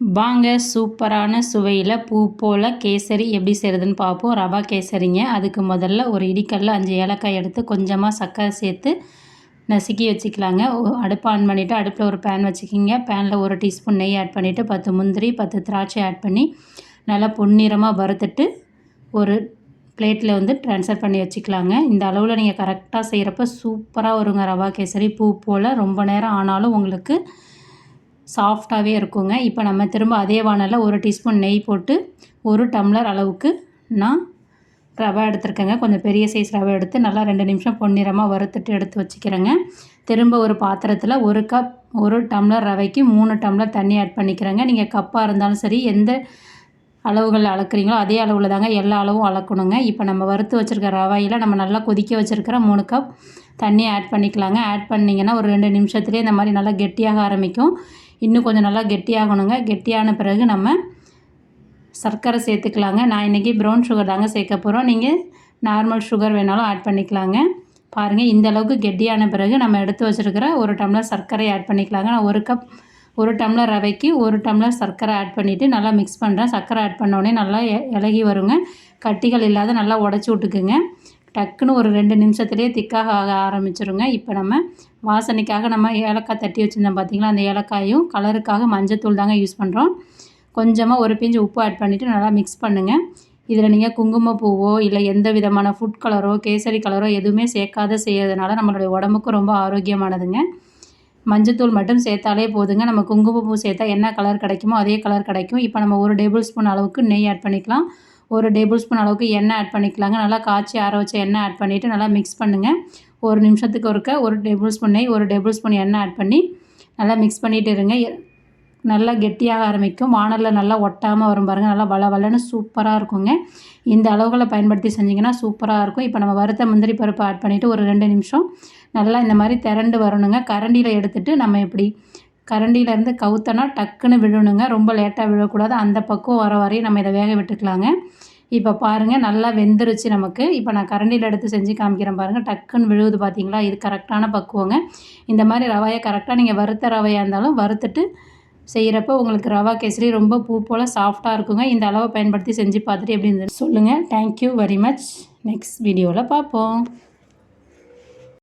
வாங்க சூப்பரான சுவையில் பூ போல் கேசரி எப்படி செய்கிறதுன்னு பார்ப்போம் ரவா கேசரிங்க. அதுக்கு முதல்ல ஒரு இடிக்கல்ல அஞ்சு ஏலக்காய் எடுத்து கொஞ்சமாக சர்க்கரை சேர்த்து நசுக்கி வச்சுக்கலாங்க. அடுப்பு ஆன் பண்ணிவிட்டு அடுப்பில் ஒரு பேன் வச்சுக்கிங்க. பேனில் ஒரு டீஸ்பூன் நெய் ஆட் பண்ணிவிட்டு பத்து முந்திரி பத்து திராட்சை ஆட் பண்ணி நல்லா பொன்னிறமாக வறுத்துட்டு ஒரு பிளேட்டில் வந்து ட்ரான்ஸ்ஃபர் பண்ணி வச்சுக்கலாங்க. இந்த அளவில் நீங்கள் கரெக்டாக செய்கிறப்ப சூப்பராக வருங்க ரவா கேசரி. பூ போல் ரொம்ப நேரம் ஆனாலும் உங்களுக்கு சாஃப்டாகவே இருக்குங்க. இப்போ நம்ம திரும்ப அதே வானலில் ஒரு டீஸ்பூன் நெய் போட்டு ஒரு டம்ளர் அளவுக்கு நான் ரவை எடுத்துருக்கேங்க. கொஞ்சம் பெரிய சைஸ் ரவை எடுத்து நல்லா ரெண்டு நிமிஷம் பொன்னிறமாக வறுத்துட்டு எடுத்து வச்சுக்கிறேங்க. திரும்ப ஒரு பாத்திரத்தில் ஒரு கப் ஒரு டம்ளர் ரவைக்கு மூணு டம்ளர் தண்ணி ஆட் பண்ணிக்கிறேங்க. நீங்கள் கப்பாக இருந்தாலும் சரி எந்த அளவுகள் அளக்குறீங்களோ அதே அளவில் தாங்க எல்லா அளவும் அளக்கணுங்க. இப்போ நம்ம வறுத்து வச்சுருக்க ரவையில் நம்ம நல்லா கொதிக்க வச்சுருக்கிற மூணு கப் தண்ணி ஆட் பண்ணிக்கலாங்க. ஆட் பண்ணிங்கன்னா ஒரு ரெண்டு நிமிஷத்துலேயே இந்த மாதிரி நல்லா கெட்டியாக ஆரம்பிக்கும். இன்னும் கொஞ்சம் நல்லா கெட்டியாகணுங்க. கெட்டியான பிறகு நம்ம சர்க்கரை சேர்த்துக்கலாங்க. நான் இன்றைக்கி ப்ரௌன் சுகர் தாங்க சேர்க்க போகிறோம் நீங்கள் நார்மல் சுகர் வேணாலும் ஆட் பண்ணிக்கலாங்க. பாருங்கள் இந்த அளவுக்கு கெட்டியான பிறகு நம்ம எடுத்து வச்சுருக்கிற ஒரு டம்ளர் சர்க்கரை ஆட் பண்ணிக்கலாங்க. நான் ஒரு கப் ஒரு டம்ளர் ரவைக்கு ஒரு டம்ளர் சர்க்கரை ஆட் பண்ணிவிட்டு நல்லா மிக்ஸ் பண்ணுறேன் சர்க்கரை ஆட் பண்ணோடனே நல்லா இலகி வருங்க. கட்டிகள் இல்லாத நல்லா உடச்சி விட்டுக்குங்க. டக்குன்னு ஒரு ரெண்டு நிமிஷத்துலேயே திக்காக ஆக ஆரம்பிச்சிருங்க. இப்போ நம்ம வாசனைக்காக நம்ம ஏலக்காய் தட்டி வச்சுருந்தோம் பார்த்திங்களா அந்த ஏலக்காயும் கலருக்காக மஞ்சத்தூள் தாங்க யூஸ் பண்ணுறோம் கொஞ்சமாக ஒரு பிஞ்சு உப்பு ஆட் பண்ணிவிட்டு நல்லா மிக்ஸ் பண்ணுங்கள் இதில் நீங்கள் குங்குமப்பூவோ இல்லை எந்த விதமான ஃபுட் கலரோ கேசரி கலரோ எதுவுமே சேர்க்காத செய்கிறதுனால நம்மளுடைய உடம்புக்கு ரொம்ப ஆரோக்கியமானதுங்க. மஞ்சத்தூள் மட்டும் சேர்த்தாலே போதுங்க. நம்ம குங்குமப்பூ சேர்த்தா என்ன கலர் கிடைக்குமோ அதே கலர் கிடைக்கும். இப்போ நம்ம ஒரு டேபிள் ஸ்பூன் அளவுக்கு நெய் ஆட் பண்ணிக்கலாம். ஒரு டேபிள் ஸ்பூன் அளவுக்கு எண்ணெய் ஆட் பண்ணிக்கலாங்க. நல்லா காய்ச்சி ஆற வச்ச எண்ணெய் ஆட் பண்ணிவிட்டு நல்லா மிக்ஸ் பண்ணுங்கள் ஒரு நிமிஷத்துக்கு ஒருக்க ஒரு டேபிள் ஸ்பூன் நெய் ஒரு டேபிள் ஸ்பூன் எண்ணெய் ஆட் பண்ணி நல்லா மிக்ஸ் பண்ணிகிட்டு இருங்க. நல்லா கெட்டியாக ஆரம்பிக்கும். வானலில் நல்லா ஒட்டாமல் வரும் பாருங்கள் நல்லா வள வளன்னு சூப்பராக இருக்குங்க. இந்த அளவுகளை பயன்படுத்தி செஞ்சிங்கன்னா சூப்பராக இருக்கும். இப்போ நம்ம வறுத்த முந்திரி பருப்பு ஆட் பண்ணிவிட்டு ஒரு ரெண்டு நிமிஷம் நல்லா இந்த மாதிரி திரண்டு வரணுங்க. கரண்டியில் எடுத்துகிட்டு நம்ம இப்படி கரண்டியிலேருந்து கவுத்தனா டக்குன்னு விழணுங்க. ரொம்ப லேட்டாக விழக்கூடாது. அந்த பக்கம் வர வரையும் நம்ம இதை வேக விட்டுக்கலாங்க. இப்போ பாருங்கள் நல்லா வெந்துருச்சு நமக்கு. இப்போ நான் கரண்டியில் எடுத்து செஞ்சு காமிக்கிறேன் பாருங்கள் டக்குன்னு விழுவுது பார்த்தீங்களா இது கரெக்டான பக்குவங்க. இந்த மாதிரி ரவையை கரெக்டாக நீங்கள் வறுத்த ரவையாக இருந்தாலும் வறுத்துட்டு செய்கிறப்போ உங்களுக்கு ரவா கேசரி ரொம்ப பூ போல் சாஃப்டாக இருக்குங்க. இந்த அளவை பயன்படுத்தி செஞ்சு பார்த்துட்டு எப்படி இருந்தது சொல்லுங்கள் தேங்க்யூ வெரி மச் நெக்ஸ்ட் வீடியோவில் பார்ப்போம்.